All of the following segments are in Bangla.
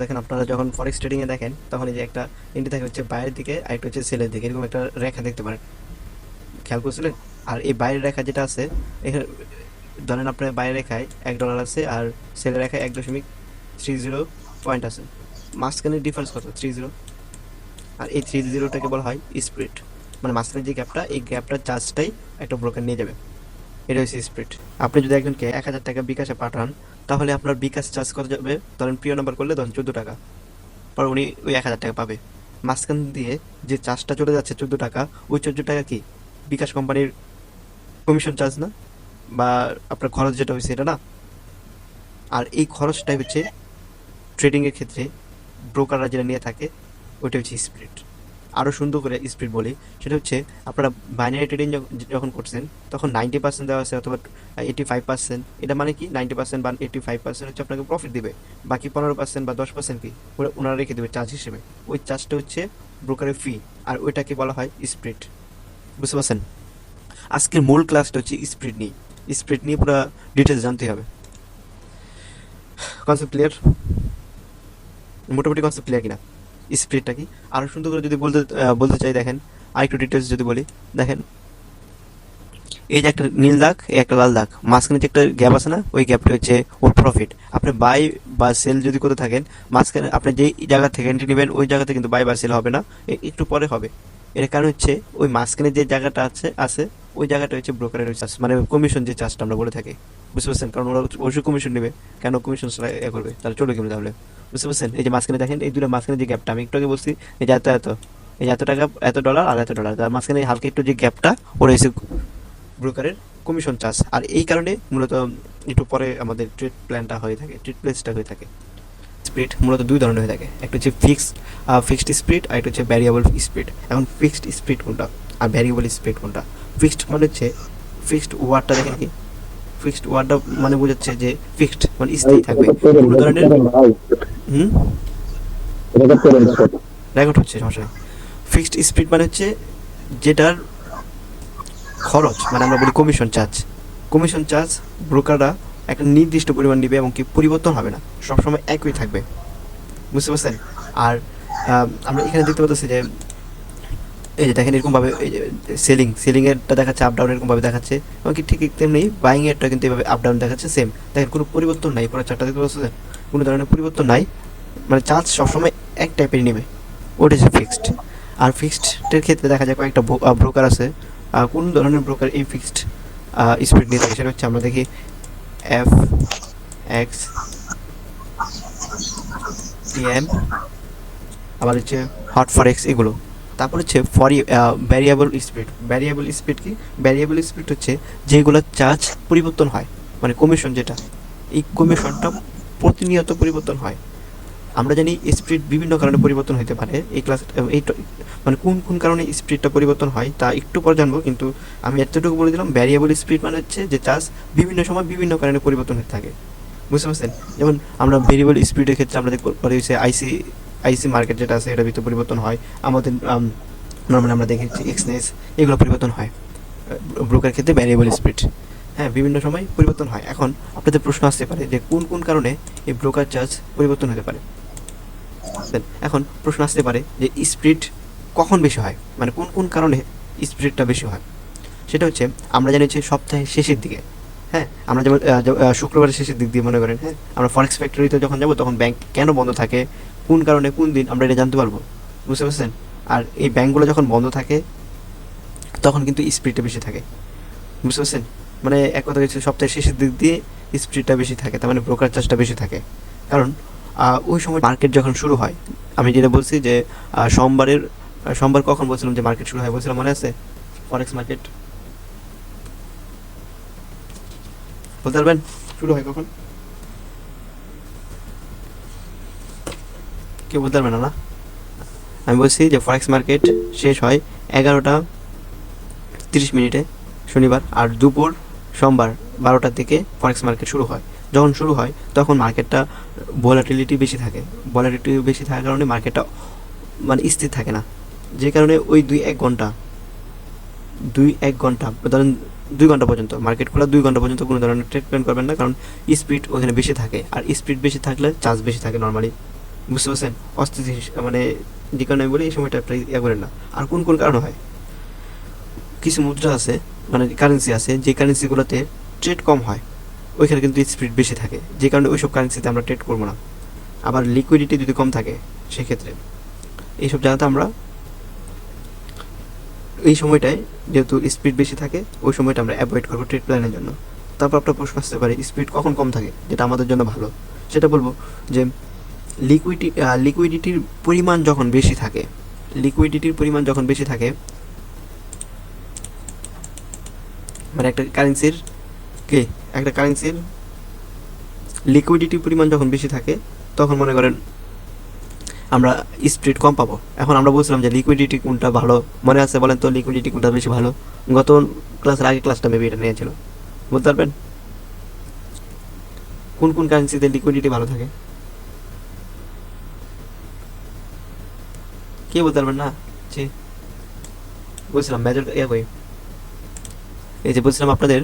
দেখেন আপনারা যখন ফরেক্স ট্রেডিংয়ে দেখেন, তখন এই যে একটা এন্ট্রি থাকে হচ্ছে বাইরের দিকে আর একটা হচ্ছে সেলের দিকে, এরকম একটা রেখা দেখতে পারেন। খেয়াল করছিলেন? আর এই বাইরের রেখা যেটা আছে, এখানে ধরেন আপনার বাইরের রেখায় এক ডলার আছে আর সেলের রেখায় এক দশমিক থ্রি জিরো পয়েন্ট আছে। মাঝখানে ডিফারেন্স কত? থ্রি জিরো আর এই থ্রি জিরোটাকে বলা হয় স্প্রিট মানে মাঝখানে যে গ্যাপটা এই গ্যাপটার চার্জটাই একটা ব্রোকার নিয়ে যাবে। এটা হচ্ছে স্প্রিট আপনি যদি একজনকে এক হাজার টাকা বিকাশে পাঠান তাহলে আপনার বিকাশ চার্জ করা যাবে? ধরেন প্রিয় নাম্বার করলে ধরেন চোদ্দ টাকা। পর উনি ওই এক হাজার টাকা পাবে। মাঝখান দিয়ে যে চার্জটা চলে যাচ্ছে চোদ্দ টাকা, ওই চোদ্দ টাকা কি বিকাশ কোম্পানির কমিশন চার্জ না? বা আপনার খরচ যেটা হয়েছে এটা না? আর এই খরচটাই হচ্ছে ট্রেডিংয়ের ক্ষেত্রে ব্রোকাররা যেটা নিয়ে থাকে, ওইটা হচ্ছে স্প্রিট আরও সুন্দর করে স্পিড বলি, সেটা হচ্ছে আপনারা বাইনারি ট্রেডিং যখন করছেন, তখন নাইনটি পার্সেন্ট দেওয়া আছে অথবা এইটি ফাইভ পার্সেন্ট এটা মানে কি? নাইনটি পার্সেন্ট বা এইটি ফাইভ পার্সেন্ট হচ্ছে আপনাকে প্রফিট দিবে, বাকি পনেরো পার্সেন্ট বা দশ পার্সেন্ট কি? ওনারা রেখে দেবে চার্জ হিসেবে। ওই চার্জটা হচ্ছে ব্রোকারের ফি আর ওইটাকে বলা হয় স্প্রিট বুঝতে পারছেন? আজকের মূল ক্লাসটা হচ্ছে স্প্রিট নিয়ে। স্প্রিট নিয়ে পুরো ডিটেলস জানতে হবে। কনসেপ্ট ক্লিয়ার মোটামুটি কনসেপ্ট ক্লিয়ার কিনা? স্প্রিটটা কি? আরও সুন্দর করে যদি বলতে বলতে চাই, দেখেন আর একটু ডিটেলস যদি বলি, দেখেন, এই যে একটা নীল দাগ, এই একটা লাল দাগ, মাঝখানে যে একটা গ্যাপ আছে না, ওই গ্যাপটা হচ্ছে ওর প্রফিট আপনি বাই বা সেল যদি করতে থাকেন, মাঝখানে আপনি যেই জায়গা থেকে এন্ট্রি নেবেন, ওই জায়গাতে কিন্তু বাই বা সেল হবে না একটু পরে হবে। এর কারণ হচ্ছে, ওই মাঝখানে যে জায়গাটা আছে আছে, ওই জায়গাটা হচ্ছে ব্রোকারের চার্জ মানে কমিশন যে চার্জটা আমরা বলে থাকি। বুঝতে পারছেন? কারণ ওরা অবশ্যই কমিশন নেবে। কেন কমিশন এ করবে? তাহলে চলে কেমন তাহলে? বুঝতে পারছেন? এই যে মাঝখানে দেখেন, এই দুটো মাঝখানে যে গ্যাপটা আমি একটু আগে বলছি, এই যে এত এত, এই যে এত টাকা, এত ডলার আর এত ডলার তার মাঝখানে হালকা একটু যে গ্যাপটা ওরা এসে ব্রোকারের কমিশন চার্জ আর এই কারণে মূলত একটু পরে আমাদের ট্রেড প্ল্যানটা হয়ে থাকে ট্রেড প্লেসটা হয়ে থাকে। স্পিড মূলত দুই ধরনের হয়ে থাকে। একটা হচ্ছে ফিক্স ফিক্সড স্পিড আর একটা হচ্ছে ভ্যারিয়েবল স্পিড এখন ফিক্সড স্পিড কোনটা? আর ভ্যারিয়েবল স্পিড কোনটা? ফিক্সড মানে হচ্ছে ফিক্সড ওয়ার্ডটা দেখেন কি? ফিক্সড ওয়ার্ডটা মানে বোঝাচ্ছে যে ফিক্সড মানে স্থায়ী থাকবে। কোনো ধরনের হুম? রেকর্ড হচ্ছে সমস্যা ফিক্সড স্পিড মানে হচ্ছে যেটার খরচ মানে আমরা বলি কমিশন চার্জ কমিশন চার্জ ব্রোকাররা একটা নির্দিষ্ট পরিমাণ নেবে এবং কি পরিবর্তন হবে না। সবসময় একই থাকবে। বুঝতে পারছেন? আর আমরা এখানে দেখতে পাচ্ছি যে এই যে দেখেন এরকমভাবে, এই যে সেলিং সেলিংয়েরটা দেখাচ্ছে আপ ডাউন এরকমভাবে দেখাচ্ছে। এবং কি ঠিক তেমনি বাইং এরটা কিন্তু এভাবে আপ ডাউন দেখাচ্ছে সেম দেখেন কোনো পরিবর্তন নাই, পুরো চারটা দেখতে পাচ্ছেন? কোনো ধরনের পরিবর্তন নাই। মানে চার্জ সবসময় এক টাইপের নেবে। ওটা হচ্ছে ফিক্সড আর ফিক্সডের ক্ষেত্রে দেখা যায় কয়েকটা ব্রোকার আছে। কোন ধরনের ব্রোকার এই ফিক্সড স্পিড নিয়ে থাকে, সেটা হচ্ছে আমরা দেখি এফ এক্স টিএম আবার হচ্ছে হট ফর এক্স এগুলো। তারপর হচ্ছে ফরি ভ্যারিয়েবল স্পিড ভ্যারিয়েবল স্পিড কি? ভ্যারিয়েবল স্পিড হচ্ছে যেগুলো চার্জ পরিবর্তন হয় মানে কমিশন যেটা। এই কমিশনটা প্রতিনিয়ত পরিবর্তন হয়। আমরা জানি স্পিড বিভিন্ন কারণে পরিবর্তন হতে পারে। এই ক্লাস এই মানে কোন কোন কারণে স্পিডটা পরিবর্তন হয় তা একটু পর জানব, কিন্তু আমি এতটুকু বলে দিলাম ভ্যারিয়েবল স্পিড মানে হচ্ছে যে চার্জ বিভিন্ন সময় বিভিন্ন কারণে পরিবর্তন হতে থাকে। বুঝতে পারছেন? যেমন আমরা ভেরিয়েবল স্পিডের ক্ষেত্রে আমরা দেখব আইসি আইসি মার্কেট যেটা আছে এটার ভিতরে পরিবর্তন হয়। আমাদের নর্মালি আমরা দেখেছি এক্সনেস এগুলো পরিবর্তন হয়। ব্রোকার ক্ষেত্রে ভ্যারিয়েবল স্পিড হ্যাঁ বিভিন্ন সময় পরিবর্তন হয়। এখন আপনাদের প্রশ্ন আসতে পারে যে কোন কোন কারণে এই ব্রোকার চার্জ পরিবর্তন হতে পারে? এখন প্রশ্ন আসতে পারে যে স্পিড কখন বেশি হয়? মানে কোন কোন কারণে স্পিডটা বেশি হয়? সেটা হচ্ছে, আমরা জানি যে সপ্তাহের শেষের দিকে। হ্যাঁ আমরা যেমন শুক্রবারের শেষের দিক দিয়ে মনে করেন হ্যাঁ আমরা ফরেক্স ফ্যাক্টরিতে যখন যাব, তখন ব্যাংক কেন বন্ধ থাকে? কোন কারণে কোন দিন আমরা এটা জানতে পারব? বুঝতে পারছেন? আর এই ব্যাঙ্কগুলো যখন বন্ধ থাকে, তখন কিন্তু স্পিডটা বেশি থাকে। বুঝতে পারছেন? মানে এক কথা হচ্ছে সপ্তাহের শেষের দিক দিয়ে স্পিডটা বেশি থাকে, তার মানে ব্রোকার চার্জটা বেশি থাকে। কারণ ওই সময় মার্কেট যখন শুরু হয়, আমি যেটা বলছি যে সোমবারের সোমবার কখন বলছিলাম যে মার্কেট শুরু হয়, বলছিলাম মনে আছে? ফরেক্স মার্কেট বলতে পারবেন? শুরু হয় কখন? কেউ বলতে পারবে না না? আমি বলছি যে ফরেক্স মার্কেট শেষ হয় এগারোটা তিরিশ মিনিটে, শনিবার, আর দুপুর, সোমবার বারোটার দিকে ফরেক্স মার্কেট শুরু হয়। যখন শুরু হয়, তখন মার্কেটটা ভলাটিলিটি বেশি থাকে। ভলাটিলিটি বেশি থাকার কারণে মার্কেটটা মানে স্থির থাকে না। যে কারণে ওই দুই এক ঘণ্টা, দুই এক ঘণ্টা, ধরেন দুই ঘণ্টা পর্যন্ত মার্কেট খোলা দুই ঘণ্টা পর্যন্ত কোনো ধরনের ট্রিটমেন্ট করবেন না, কারণ স্পিড ওখানে বেশি থাকে। আর স্পিড বেশি থাকলে চার্জ বেশি থাকে নর্মালি বুঝতে পারছেন? অস্থিতিশীল মানে যে কারণে আমি বলি, এই সময়টা আপনি ইয়ে করেন না। আর কোন কোন কারণে হয়? কিছু মুদ্রা আছে মানে কারেন্সি আছে, যে কারেন্সিগুলোতে ট্রেড কম হয়, ওইখানে কিন্তু স্পিড বেশি থাকে। যে কারণে ওইসব কারেন্সিতে আমরা ট্রেড করব না। আবার লিকুইডিটি যদি কম থাকে, সেক্ষেত্রে। এইসব জায়গাতে আমরা এই সময়টায় যেহেতু স্পিড বেশি থাকে, ওই সময়টা আমরা অ্যাভয়েড করব ট্রেড প্ল্যানের জন্য। তারপর আপনার প্রশ্ন আসতে পারে স্পিড কখন কম থাকে, যেটা আমাদের জন্য ভালো? সেটা বলব যে লিকুইডি লিকুইডিটির পরিমাণ যখন বেশি থাকে লিকুইডিটির পরিমাণ যখন বেশি থাকে মানে একটা কারেন্সির কে? একটা কারেন্সির লিকুইডিটির পরিমাণ যখন বেশি থাকে, তখন মনে করেন আমরা স্প্রিড কম পাবো। এখন আমরা বলছিলাম যে লিকুইডিটি কোনটা ভালো? মনে আছে বলেন তো লিকুইডিটি কোনটা বেশি ভালো? গত ক্লাসের আগে ক্লাসটা মেবি এটা নিয়েছিল বলতে পারবেন? কোন কোন কারেন্সিতে লিকুইডিটি ভালো থাকে? কে বলতে পারবেন না, জি। বলছিলাম মেজর এই যে বলছিলাম আপনাদের,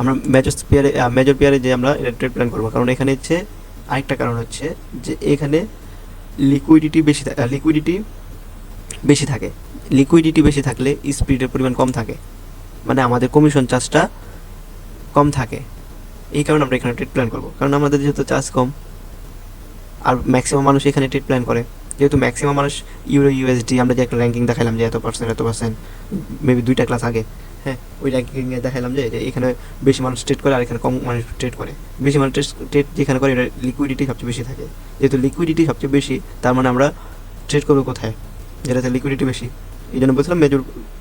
আমরা মেজর পেয়ারে মেজর পেয়ারে যে আমরা ট্রেড প্ল্যান করব, কারণ এখানে হচ্ছে আরেকটা কারণ হচ্ছে যে এখানে লিকুইডিটি বেশি লিকুইডিটি বেশি থাকে। লিকুইডিটি বেশি থাকলে স্পিডের পরিমাণ কম থাকে। মানে আমাদের কমিশন চার্জটা কম থাকে। এই কারণে আমরা এখানে ট্রেড প্ল্যান করব। কারণ আমাদের যেহেতু চার্জ কম, আর ম্যাক্সিমাম মানুষ এখানে ট্রেড প্ল্যান করে। যেহেতু ম্যাক্সিমাম মানুষ ইউরো ইউএসডি আমরা যে একটা র্যাঙ্কিং দেখালাম যে এত পার্সেন্ট এত পার্সেন্ট মেবি দুইটা ক্লাস আগে হ্যাঁ ওই র্যাঙ্কিংয়ে দেখালাম যে এখানে বেশি মানুষ ট্রেড করে আর এখানে কম মানুষ ট্রেড করে। বেশি মানুষ ট্রেড যেখানে করে, এটা লিকুইডিটি সবচেয়ে বেশি থাকে। যেহেতু লিকুইডিটি সবচেয়ে বেশি, তার মানে আমরা ট্রেড করব কোথায়? যেটাতে লিকুইডিটি বেশি। এই জন্য বলছিলাম মেজর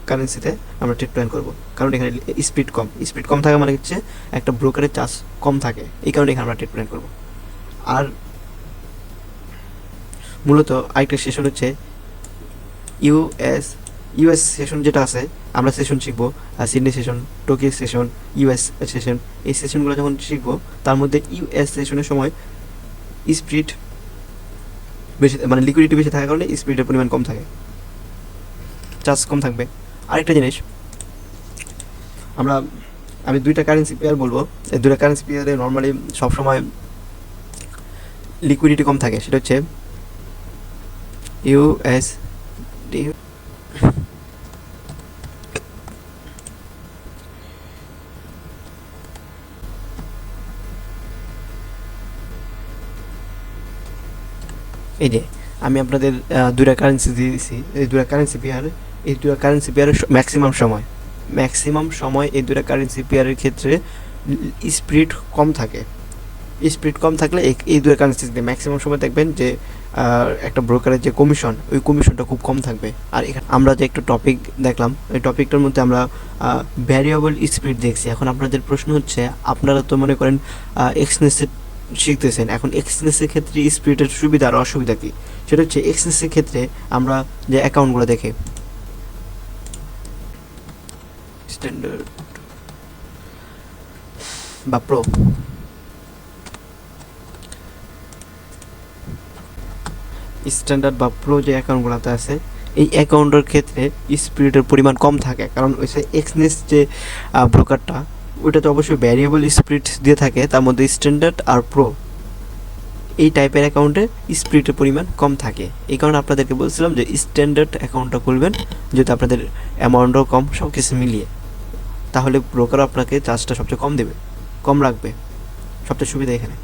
কারেন্সিতে আমরা ট্রেড প্ল্যান করব। কারণ এখানে স্পিড কম। স্পিড কম থাকা মানে হচ্ছে একটা ব্রোকারের চার্জ কম থাকে। এই কারণে এখানে আমরা ট্রেড প্ল্যান করব। আর মূলত আরেকটা সেশন হচ্ছে ইউএস ইউএস সেশন যেটা আছে, আমরা সেশন শিখব Sydney session Tokyo session US session এই সেশনগুলো যখন শিখব, তার মধ্যে ইউএস সেশনের সময় স্পিড বেশি মানে লিকুইডিটি বেশি থাকার কারণে স্পিডের পরিমাণ কম থাকে। চার্জ কম থাকবে। আরেকটা জিনিস, আমরা, আমি দুইটা কারেন্সি পেয়ার বলব। এই দুইটা কারেন্সি পেয়ারে নর্মালি সবসময় লিকুইডিটি কম থাকে, সেটা হচ্ছে ইউএস এই যে, আমি আপনাদের দুইটা কারেন্সি দিয়ে দিছি। এই দুইটা কারেন্সি পেয়ার এই দুইটা কারেন্সি পেয়ারের ম্যাক্সিমাম সময়। ম্যাক্সিমাম সময় এই দুইটা কারেন্সি পেয়ারের ক্ষেত্রে স্পিড কম থাকে। স্পিড কম থাকলে এই- দুইটা কারেন্সি ম্যাক্সিমাম সময় দেখবেন যে একটা ব্রোকারের যে কমিশন ওই কমিশনটা খুব কম থাকবে। আর এখানে আমরা যে একটা টপিক দেখলাম, ওই টপিকটার মধ্যে আমরা ভ্যারিয়েবল স্পিড দেখছি। এখন আপনাদের প্রশ্ন হচ্ছে, আপনারা তো মনে করেন এক্সনেসের শিখতেছেন। এখন এক্সনেসের ক্ষেত্রে স্পিডের সুবিধা আর অসুবিধা কী? সেটা হচ্ছে এক্সনেসের ক্ষেত্রে আমরা যে অ্যাকাউন্টগুলো দেখে। স্ট্যান্ডার্ড বা প্রো স্ট্যান্ডার্ড বা প্রো যে অ্যাকাউন্টগুলোতে আছে, এই অ্যাকাউন্টের ক্ষেত্রে স্পিডের পরিমাণ কম থাকে। কারণ ওই এক্সনেস যে ব্রোকারটা ওইটাতে অবশ্যই ভ্যারিয়েবল স্পিড দিয়ে থাকে, তার মধ্যে স্ট্যান্ডার্ড আর প্রো এই টাইপের অ্যাকাউন্টে স্পিডের পরিমাণ কম থাকে। এই কারণে আপনাদেরকে বলছিলাম যে স্ট্যান্ডার্ড অ্যাকাউন্টটা খুলবেন, যেহেতু আপনাদের অ্যামাউন্টও কম সব কিছু মিলিয়ে। তাহলে ব্রোকার আপনাকে চার্জটা সবচেয়ে কম দেবে, কম রাখবে। সবচেয়ে সুবিধা এখানে।